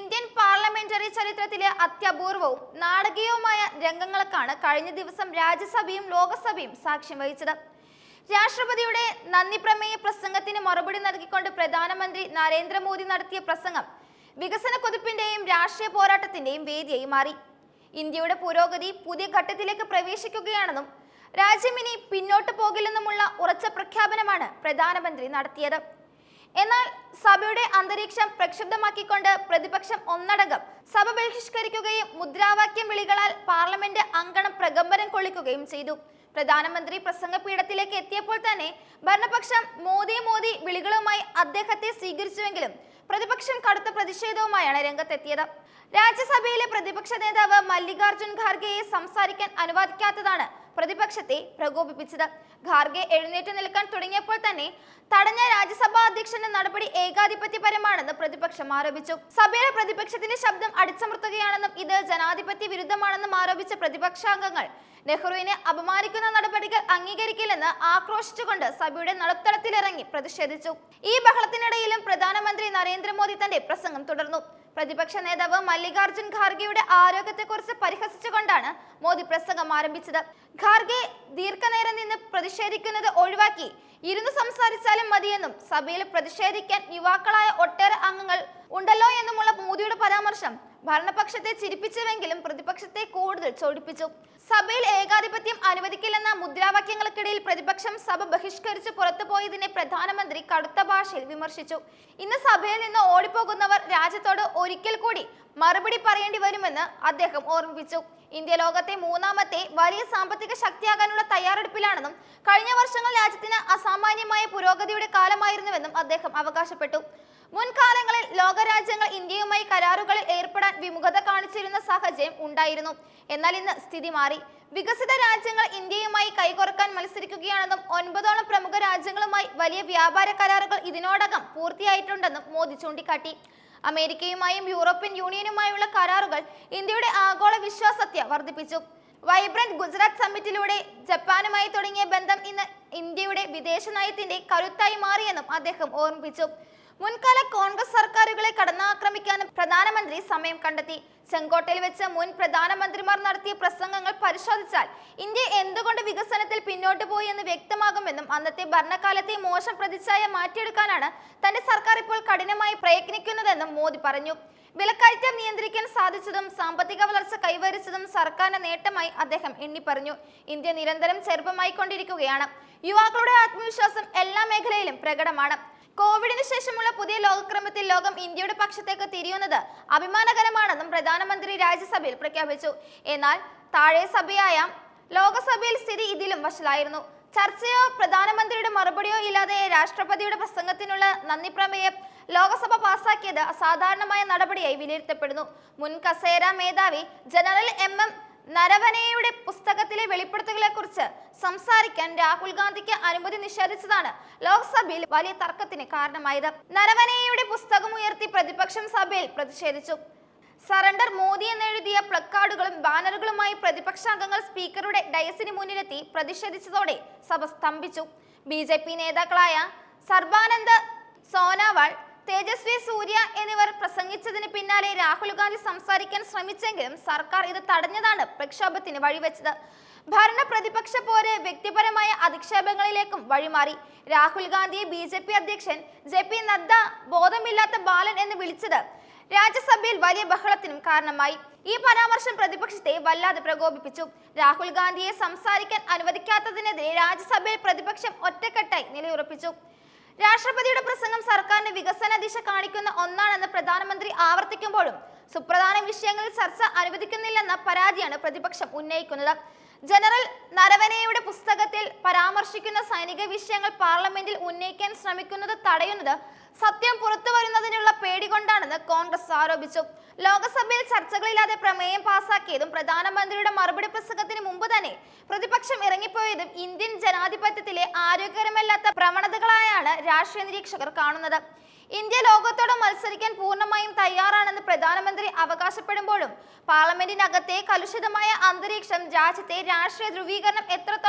Indian parliamentary ചരിത്രത്തിലെ അത്യപൂർവവും നാടകീയവുമായ രംഗങ്ങൾക്കാണ് കഴിഞ്ഞ ദിവസം രാജ്യസഭയും ലോകസഭയും സാക്ഷ്യം വഹിച്ചത്. രാഷ്ട്രപതിയുടെ നന്ദി പ്രമേയ പ്രസംഗത്തിന് മറുപടി നൽകിക്കൊണ്ട് പ്രധാനമന്ത്രി നരേന്ദ്രമോദി നടത്തിയ പ്രസംഗം വികസന കുതിപ്പിന്റെയും രാഷ്ട്രീയ പോരാട്ടത്തിന്റെയും വേദിയായി മാറി. ഇന്ത്യയുടെ പുരോഗതി പുതിയ ഘട്ടത്തിലേക്ക് പ്രവേശിക്കുകയാണെന്നും രാജ്യം ഇനി പിന്നോട്ട് പോകില്ലെന്നുമുള്ള ഉറച്ച പ്രഖ്യാപനമാണ് പ്രധാനമന്ത്രി നടത്തിയത്. എന്നാൽ സഭയുടെ അന്തരീക്ഷം പ്രക്ഷുബ്ധമാക്കിക്കൊണ്ട് പ്രതിപക്ഷം ഒന്നടങ്കം സഭ ബഹിഷ്കരിക്കുകയും മുദ്രാവാക്യം വിളികളാൽ പാർലമെന്റ് അങ്കണം പ്രകമ്പനം കൊള്ളിക്കുകയും ചെയ്തു. പ്രധാനമന്ത്രി പ്രസംഗപീഠത്തിലേക്ക് എത്തിയപ്പോൾ തന്നെ ഭരണപക്ഷം മോദി മോദി വിളികളുമായി അദ്ദേഹത്തെ സ്വീകരിച്ചുവെങ്കിലും പ്രതിപക്ഷം കടുത്ത പ്രതിഷേധവുമായാണ് രംഗത്തെത്തിയത്. രാജ്യസഭയിലെ പ്രതിപക്ഷ നേതാവ് മല്ലികാർജുൻ ഖാർഗെയെ സംസാരിക്കാൻ അനുവദിക്കാത്തതാണ് പ്രതിപക്ഷത്തെ പ്രകോപിപ്പിച്ചത്. ഖാർഗെ എഴുന്നേറ്റ് നിൽക്കാൻ തുടങ്ങിയപ്പോൾ തന്നെ തടഞ്ഞ രാജ്യസഭാ അധ്യക്ഷന്റെ നടപടി ഏകാധിപത്യപരമാണെന്ന് പ്രതിപക്ഷം ആരോപിച്ചു. സഭയിലെ പ്രതിപക്ഷത്തിന്റെ ശബ്ദം അടിച്ചമർത്തുകയാണെന്നും ഇത് ജനാധിപത്യ വിരുദ്ധമാണെന്നും ആരോപിച്ച പ്രതിപക്ഷാംഗങ്ങൾ നെഹ്റുവിനെ അപമാനിക്കുന്ന നടപടികൾ അംഗീകരിക്കില്ലെന്ന് ആക്രോശിച്ചുകൊണ്ട് സഭയുടെ നടുത്തളത്തിലിറങ്ങി പ്രതിഷേധിച്ചു. ഈ ബഹളത്തിനിടയിലും പ്രധാനമന്ത്രി നരേന്ദ്രമോദി തന്റെ പ്രസംഗം തുടർന്നു. പ്രതിപക്ഷ നേതാവ് മല്ലികാർജുൻ ഖാർഗെയുടെ ആരോഗ്യത്തെക്കുറിച്ച് പരിഹസിച്ചുകൊണ്ടാണ് മോദി പ്രസംഗം ആരംഭിച്ചത്. ഖാർഗെ ദീർഘനേരം നിന്ന് പ്രതിഷേധിക്കുന്നത് ഒഴിവാക്കി. ഇരുന്ന് സംസാരിച്ചാലും മതിയെന്നും സഭയിൽ പ്രതിഷേധിക്കാൻ യുവാക്കളായ ഒട്ടേറെ അംഗങ്ങൾ ഉണ്ടല്ലോ എന്നുമുള്ള മോദിയുടെ പരാമർശം ഭരണപക്ഷത്തെ ചിരിപ്പിച്ചുവെങ്കിലും പ്രതിപക്ഷത്തെ കൂടുതൽ ചൊടിപ്പിച്ചു. സഭയിൽ ഏകാധിപത്യം അനുവദിക്കില്ലെന്ന മുദ്രാവാക്യങ്ങൾക്കിടയിൽ പ്രതിപക്ഷം സഭ ബഹിഷ്കരിച്ച് പുറത്തുപോയതിനെ പ്രധാനമന്ത്രി കടുത്ത ഭാഷയിൽ വിമർശിച്ചു. ഇന്ന് സഭയിൽ നിന്ന് ഓടിപ്പോകുന്നവർ രാജ്യത്തോട് ഒരിക്കൽ കൂടി മറുപടി പറയേണ്ടി വരുമെന്ന് അദ്ദേഹം ഓർമ്മിപ്പിച്ചു. ഇന്ത്യ ലോകത്തെ മൂന്നാമത്തെ വലിയ സാമ്പത്തിക ശക്തിയാകാനുള്ള തയ്യാറെടുപ്പിലാണെന്നും കഴിഞ്ഞ വർഷങ്ങൾ രാജ്യത്തിന് അസാമാന്യമായ പുരോഗതിയുടെ കാലമായിരുന്നുവെന്നും അദ്ദേഹം അവകാശപ്പെട്ടു. മുൻകാലങ്ങളിൽ ലോകരാജ്യങ്ങൾ ഇന്ത്യയുമായി കരാറുകളിൽ ഏർപ്പെടാൻ വിമുഖത കാണിച്ചിരുന്ന സാഹചര്യം ഉണ്ടായിരുന്നു. എന്നാൽ ഇന്ന് സ്ഥിതി മാറി. വികസിത രാജ്യങ്ങൾ ഇന്ത്യയുമായി കൈകോർക്കാൻ മത്സരിക്കുകയാണെന്നും ഒൻപതോളം പ്രമുഖ രാജ്യങ്ങളുമായി വലിയ വ്യാപാര കരാറുകൾ ഇതിനോടകം പൂർത്തിയായിട്ടുണ്ടെന്നും മോദി ചൂണ്ടിക്കാട്ടി. അമേരിക്കയുമായും യൂറോപ്യൻ യൂണിയനുമായുള്ള കരാറുകൾ ഇന്ത്യയുടെ ആഗോള വിശ്വാസത്യ വർദ്ധിപ്പിച്ചു. വൈബ്രന്റ് ഗുജറാത്ത് സമ്മിറ്റിലൂടെ ജപ്പാനുമായി തുടങ്ങിയ ബന്ധം ഇന്ന് ഇന്ത്യയുടെ വിദേശ നയത്തിന്റെ കരുത്തായി മാറിയെന്നും അദ്ദേഹം ഓർമ്മിപ്പിച്ചു. മുൻകാല കോൺഗ്രസ് സർക്കാരുകളെ കടന്നാക്രമിക്കാനും പ്രധാനമന്ത്രി സമയം കണ്ടെത്തി. ചെങ്കോട്ടയിൽ വെച്ച് മുൻ പ്രധാനമന്ത്രിമാർ നടത്തിയ പ്രസംഗങ്ങൾ പരിശോധിച്ചാൽ ഇന്ത്യ എന്തുകൊണ്ട് വികസനത്തിൽ പിന്നോട്ട് പോയി എന്ന് വ്യക്തമാകുമെന്നും അന്നത്തെ ഭരണകാലത്തെ മോശം പ്രതിച്ഛായ മാറ്റിയെടുക്കാനാണ് തന്റെ സർക്കാർ ഇപ്പോൾ കഠിനമായി പ്രയത്നിക്കുന്നതെന്നും മോദി പറഞ്ഞു. വിലക്കയറ്റം നിയന്ത്രിക്കാൻ സാധിച്ചതും സാമ്പത്തിക വളർച്ച കൈവരിച്ചതും സർക്കാരിന്റെ നേട്ടമായി അദ്ദേഹം എണ്ണി പറഞ്ഞു ഇന്ത്യ നിരന്തരം ചെറുപ്പമായിക്കൊണ്ടിരിക്കുകയാണ്. യുവാക്കളുടെ ആത്മവിശ്വാസം എല്ലാ മേഖലയിലും പ്രകടമാണ്. കോവിഡിന് ശേഷമുള്ള പുതിയ ലോകക്രമത്തിൽ ലോകം ഇന്ത്യയുടെ പക്ഷത്തേക്ക് തിരിയുന്നത് അഭിമാനകരമാണെന്നും പ്രധാനമന്ത്രി രാജ്യസഭയിൽ പ്രഖ്യാപിച്ചു. എന്നാൽ താഴെ സഭയായ ലോകസഭയിൽ സ്ഥിതി ഇതിലും വഷളായിരുന്നു. ചർച്ചയോ പ്രധാനമന്ത്രിയുടെ മറുപടിയോ ഇല്ലാതെ രാഷ്ട്രപതിയുടെ പ്രസംഗത്തിനുള്ള നന്ദി പ്രമേയം ലോകസഭ പാസാക്കിയത് അസാധാരണമായ നടപടിയായി വിലയിരുത്തപ്പെടുന്നു. മുൻ കസേര മേധാവി ജനറൽ എം. എം. നരവനയുടെ പുസ്തകത്തിലെ വെളിപ്പെടുത്തലുകളെ കുറിച്ച് സംസാരിക്കാൻ രാഹുൽ ഗാന്ധിക്ക് അനുമതി നിഷേധിച്ചതാണ് ലോക്സഭയിൽ വലിയ തർക്കത്തിന് കാരണമായത്. നരവനയുടെ പുസ്തകം ഉയർത്തി പ്രതിപക്ഷം സഭയിൽ പ്രതിഷേധിച്ചു. സറണ്ടർ മോദി എന്നെഴുതിയ പ്ലക്കാർഡുകളും ബാനറുകളുമായി പ്രതിപക്ഷ അംഗങ്ങൾ സ്പീക്കറുടെ ഡയസിന് മുന്നിലെത്തി പ്രതിഷേധിച്ചതോടെ സഭ സ്തംഭിച്ചു. ബി നേതാക്കളായ സർബാനന്ദ് സോനാവാൾ തേജസ്വി സൂര്യ എന്നിവർ പ്രസംഗിച്ചതിന് പിന്നാലെ രാഹുൽ ഗാന്ധി സംസാരിക്കാൻ ശ്രമിച്ചെങ്കിലും സർക്കാർ ഇത് തടഞ്ഞതാണ് പ്രക്ഷോഭത്തിന് വഴിവെച്ചത്. ഭരണ പ്രതിപക്ഷ പോര് വ്യക്തിപരമായ അധിക്ഷേപങ്ങളിലേക്കും വഴിമാറി. രാഹുൽ ഗാന്ധിയെ ബി ജെ പി അധ്യക്ഷൻ ജെ പി നദ്ദ ബോധമില്ലാത്ത ബാലൻ എന്ന് വിളിച്ചത് രാജ്യസഭയിൽ വലിയ ബഹളത്തിനും കാരണമായി. ഈ പരാമർശം പ്രതിപക്ഷത്തെ വല്ലാതെ പ്രകോപിപ്പിച്ചു. രാഹുൽ ഗാന്ധിയെ സംസാരിക്കാൻ അനുവദിക്കാത്തതിനെതിരെ രാജ്യസഭയിൽ പ്രതിപക്ഷം ഒറ്റക്കെട്ടായി നിലയുറപ്പിച്ചു. രാഷ്ട്രപതിയുടെ പ്രസംഗം സർക്കാരിന്റെ വികസന ദിശ കാണിക്കുന്ന ഒന്നാണെന്ന് പ്രധാനമന്ത്രി ആവർത്തിക്കുമ്പോഴും സുപ്രധാന വിഷയങ്ങളിൽ ചർച്ച അനുവദിക്കുന്നില്ലെന്ന പരാതിയാണ് പ്രതിപക്ഷം ഉന്നയിക്കുന്നത്. ജനറൽ പുസ്തകത്തിൽ പരാമർശിക്കുന്ന സൈനിക വിഷയങ്ങൾ പാർലമെന്റിൽ ഉന്നയിക്കാൻ ശ്രമിക്കുന്നത് തടയുന്നത് സത്യം പുറത്തു വരുന്നതിനുള്ള പേടി കൊണ്ടാണെന്ന് കോൺഗ്രസ് ആരോപിച്ചു. ലോകസഭയിൽ ചർച്ചകളില്ലാതെ പ്രമേയം പാസാക്കിയതും പ്രധാനമന്ത്രിയുടെ മറുപടി പ്രസംഗത്തിന് മുമ്പ് തന്നെ പ്രതിപക്ഷം ഇറങ്ങിപ്പോയതും ഇന്ത്യൻ ജനാധിപത്യത്തിലെ ആരോഗ്യകരമല്ലാത്ത പ്രവണതകളായാണ് രാഷ്ട്രീയ നിരീക്ഷകർ കാണുന്നത്. ഇന്ത്യ ലോകത്തോട് മത്സരിക്കാൻ പൂർണമായും തയ്യാറാണെന്ന് പ്രധാനമന്ത്രി അവകാശപ്പെടുമ്പോഴും പാർലമെന്റിനകത്തെ കലുഷിതമായ അന്തരീക്ഷം രാജ്യത്തെ രാഷ്ട്രീയ ധ്രുവീകരണം എത്രത്തോളം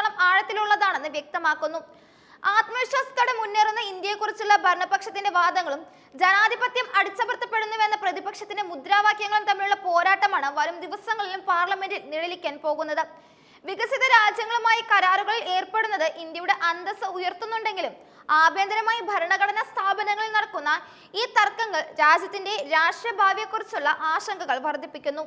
ആഴത്തിലുള്ളതാണെന്ന് വ്യക്തമാക്കുന്നു. ആത്മവിശ്വാസത്തോടെ മുന്നേറുന്ന ഇന്ത്യയെക്കുറിച്ചുള്ള ഭരണപക്ഷത്തിന്റെ വാദങ്ങളും ജനാധിപത്യം അടിച്ചമർത്തപ്പെടുന്നുവെന്ന പ്രതിപക്ഷത്തിന്റെ മുദ്രാവാക്യങ്ങളും തമ്മിലുള്ള പോരാട്ടമാണ് വരും ദിവസങ്ങളിലും പാർലമെന്റിൽ നിഴലിക്കാൻ പോകുന്നത്. വികസിത രാജ്യങ്ങളുമായി കരാറുകളിൽ ഏർപ്പെടുന്നത് ഇന്ത്യയുടെ അന്തസ് ഉയർത്തുന്നുണ്ടെങ്കിലും ആഭ്യന്തരമായി ഭരണഘടനാ സ്ഥാപനങ്ങളിൽ നടക്കുന്ന ഈ തർക്കങ്ങൾ രാജ്യത്തിന്റെ രാഷ്ട്രീയ ഭാവിയെക്കുറിച്ചുള്ള ആശങ്കകൾ വർദ്ധിപ്പിക്കുന്നു.